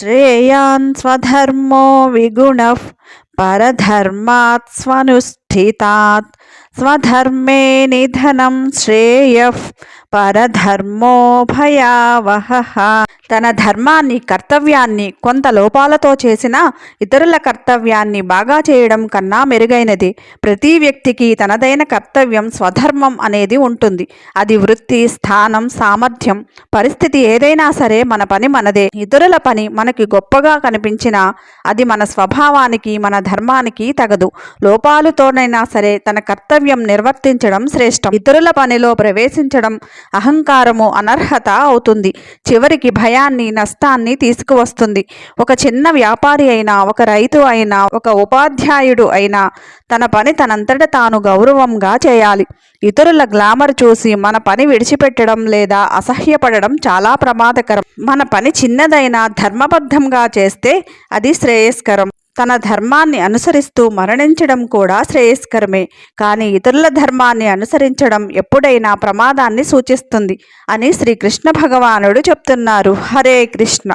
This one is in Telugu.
श्रेयान्स्वधर्मो विगुणः परधर्मात् स्वनुष्ठितात् स्वधर्मे निधनं श्रेयः। పరధర్మోభయావహ. తన ధర్మాన్ని కర్తవ్యాన్ని కొంత లోపాలతో చేసినా ఇతరుల కర్తవ్యాన్ని బాగా చేయడం కన్నా మెరుగైనది. ప్రతి వ్యక్తికి తనదైన కర్తవ్యం స్వధర్మం అనేది ఉంటుంది. అది వృత్తి స్థానం సామర్థ్యం పరిస్థితి ఏదైనా సరే మన పని మనదే. ఇతరుల పని మనకి గొప్పగా కనిపించినా అది మన స్వభావానికి మన ధర్మానికి తగదు. లోపాలతోనైనా సరే తన కర్తవ్యం నిర్వర్తించడం శ్రేష్టం. ఇతరుల పనిలో ప్రవేశించడం అహంకారము అనర్హత అవుతుంది. చివరికి భయాన్ని నష్టాన్ని తీసుకువస్తుంది. ఒక చిన్న వ్యాపారి అయినా ఒక రైతు అయినా ఒక ఉపాధ్యాయుడు అయినా తన పని తనంతట తాను గౌరవంగా చేయాలి. ఇతరుల గ్లామర్ చూసి మన పని విడిచిపెట్టడం లేదా అసహ్యపడడం చాలా ప్రమాదకరం. మన పని చిన్నదైనా ధర్మబద్ధంగా చేస్తే అది శ్రేయస్కరం. తన ధర్మాన్ని అనుసరిస్తూ మరణించడం కూడా శ్రేయస్కరమే. కానీ ఇతరుల ధర్మాన్ని అనుసరించడం ఎప్పుడైనా ప్రమాదాన్ని సూచిస్తుంది అని శ్రీకృష్ణ భగవానుడు చెప్తున్నారు. హరే కృష్ణ.